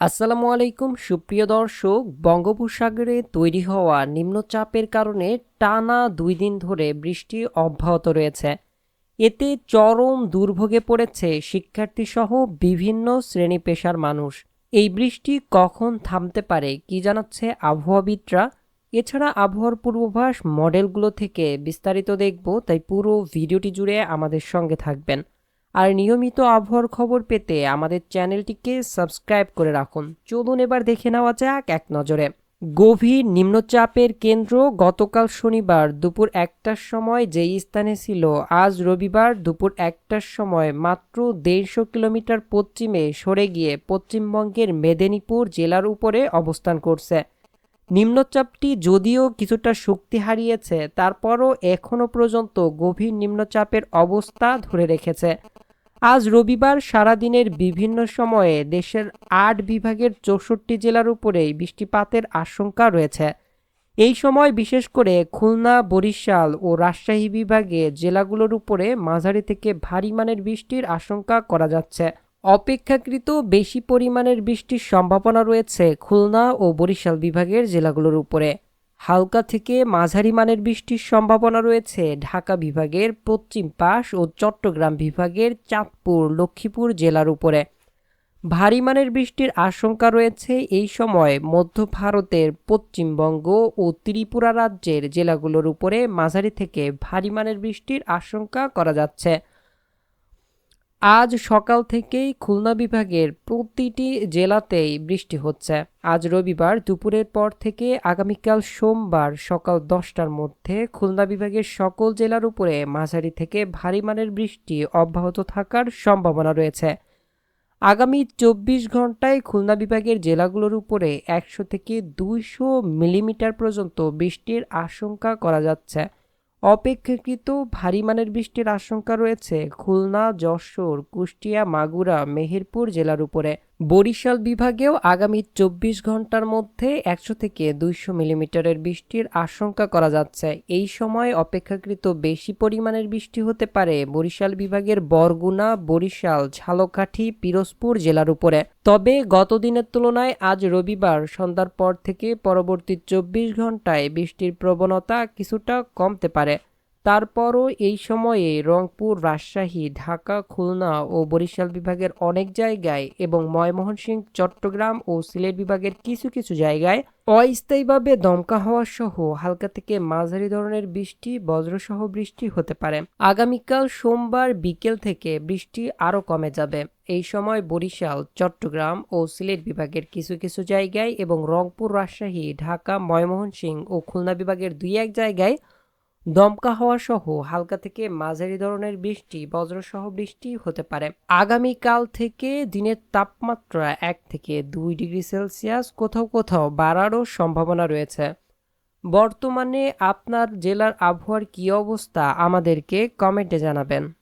আসসালামু আলাইকুম, সুপ্রিয় দর্শক, বঙ্গোপসাগরে তৈরি হওয়া নিম্নচাপের কারণে টানা দুই দিন ধরে বৃষ্টি অব্যাহত রয়েছে। এতে চরম দুর্ভোগে পড়েছে শিক্ষার্থীসহ বিভিন্ন শ্রেণি পেশার মানুষ। এই বৃষ্টি কখন থামতে পারে কি জানাচ্ছে আবহাওয়াবিদরা? এছাড়া আবহাওয়ার পূর্বাভাস মডেলগুলো থেকে বিস্তারিত দেখব, তাই পুরো ভিডিওটি জুড়ে আমাদের সঙ্গে থাকবেন। আর নিয়মিত আবহাওয়ার খবর পেতে আমাদের চ্যানেলটিকে সাবস্ক্রাইব করে রাখুন। চলুন এবার দেখে নেওয়া যাক এক নজরে। গভীর নিম্নচাপের কেন্দ্র গতকাল শনিবার দুপুর একটার সময় যেই স্থানে ছিল, আজ রবিবার দুপুর একটার সময় মাত্র দেড়শো কিলোমিটার পশ্চিমে সরে গিয়ে পশ্চিমবঙ্গের মেদিনীপুর জেলার উপরে অবস্থান করছে। নিম্নচাপটি যদিও কিছুটা শক্তি হারিয়েছে, তারপরও এখনও পর্যন্ত গভীর নিম্নচাপের অবস্থা ধরে রেখেছে। আজ রবিবার সারাদিনের বিভিন্ন সময়ে দেশের আট বিভাগের চৌষট্টি জেলার উপরেই বৃষ্টিপাতের আশঙ্কা রয়েছে। এই সময় বিশেষ করে খুলনা, বরিশাল ও রাজশাহী বিভাগে জেলাগুলোর উপরে মাঝারি থেকে ভারী মানের বৃষ্টির আশঙ্কা করা যাচ্ছে। অপেক্ষাকৃত বেশি পরিমাণের বৃষ্টির সম্ভাবনা রয়েছে খুলনা ও বরিশাল বিভাগের জেলাগুলোর উপরে। হালকা থেকে মাঝারি মানের বৃষ্টির সম্ভাবনা রয়েছে। ঢাকা বিভাগের পশ্চিম পাশ ও চট্টগ্রাম বিভাগের চাঁদপুর, লক্ষ্মীপুর জেলার উপরে। ভারী মানের বৃষ্টির আশঙ্কা রয়েছে এই সময় মধ্য ভারতের পশ্চিমবঙ্গ ও ত্রিপুরা রাজ্যের জেলাগুলোর উপরে মাঝারি থেকে ভারী মানের বৃষ্টির আশঙ্কা করা যাচ্ছে। আজ সকাল থেকেই খুলনা বিভাগের প্রতিটি জেলাতেই বৃষ্টি হচ্ছে। আজ রবিবার দুপুরের পর থেকে আগামীকাল সোমবার সকাল দশটার মধ্যে খুলনা বিভাগের সকল জেলার উপরে মাঝারি থেকে ভারী মানের বৃষ্টি অব্যাহত থাকার সম্ভাবনা রয়েছে। আগামী চব্বিশ ঘন্টায় খুলনা বিভাগের জেলাগুলোর উপরে একশো থেকে দুইশো মিলিমিটার পর্যন্ত বৃষ্টির আশঙ্কা করা যাচ্ছে। অপেক্ষাকৃত ভারী মানের বৃষ্টির আশঙ্কা রয়েছে খুলনা যশোর কুষ্টিয়া মাগুরা মেহেরপুর জেলার উপরে। বরিশাল বিভাগেও আগামী চব্বিশ ঘণ্টার মধ্যে একশো থেকে দুইশো মিলিমিটারের বৃষ্টির আশঙ্কা করা যাচ্ছে। এই সময় অপেক্ষাকৃত বেশি পরিমাণের বৃষ্টি হতে পারে বরিশাল বিভাগের বরগুনা, বরিশাল, ঝালকাঠি, পিরোজপুর জেলার উপরে। তবে গত দিনের তুলনায় আজ রবিবার সন্ধ্যার পর থেকে পরবর্তী চব্বিশ ঘন্টায় বৃষ্টির প্রবণতা কিছুটা কমতে পারে। তারপরও এই সময়ে রংপুর, রাজশাহী, ঢাকা, খুলনা ও বরিশাল বিভাগের অনেক জায়গায় এবং ময়মনসিংহ, চট্টগ্রাম ও সিলেট বিভাগের কিছু কিছু জায়গায় অস্থায়ীভাবে দমকা হওয়া সহ হালকা থেকে মাঝারি ধরনের বৃষ্টি, বজ্রসহ বৃষ্টি হতে পারে। আগামীকাল সোমবার বিকেল থেকে বৃষ্টি আরও কমে যাবে। এই সময় বরিশাল, চট্টগ্রাম ও সিলেট বিভাগের কিছু কিছু জায়গায় এবং রংপুর, রাজশাহী, ঢাকা, ময়মনসিংহ ও খুলনা বিভাগের দুই এক জায়গায় দমকা হওয়া সহ হালকা থেকে মাঝারি ধরনের বৃষ্টি, বজ্রসহ বৃষ্টি হতে পারে। আগামীকাল থেকে দিনের তাপমাত্রা এক থেকে দুই ডিগ্রি সেলসিয়াস। কোথাও কোথাও বাড়ারও সম্ভাবনা রয়েছে। বর্তমানে আপনার জেলার আবহাওয়ার কী অবস্থা আমাদেরকে কমেন্টে জানাবেন।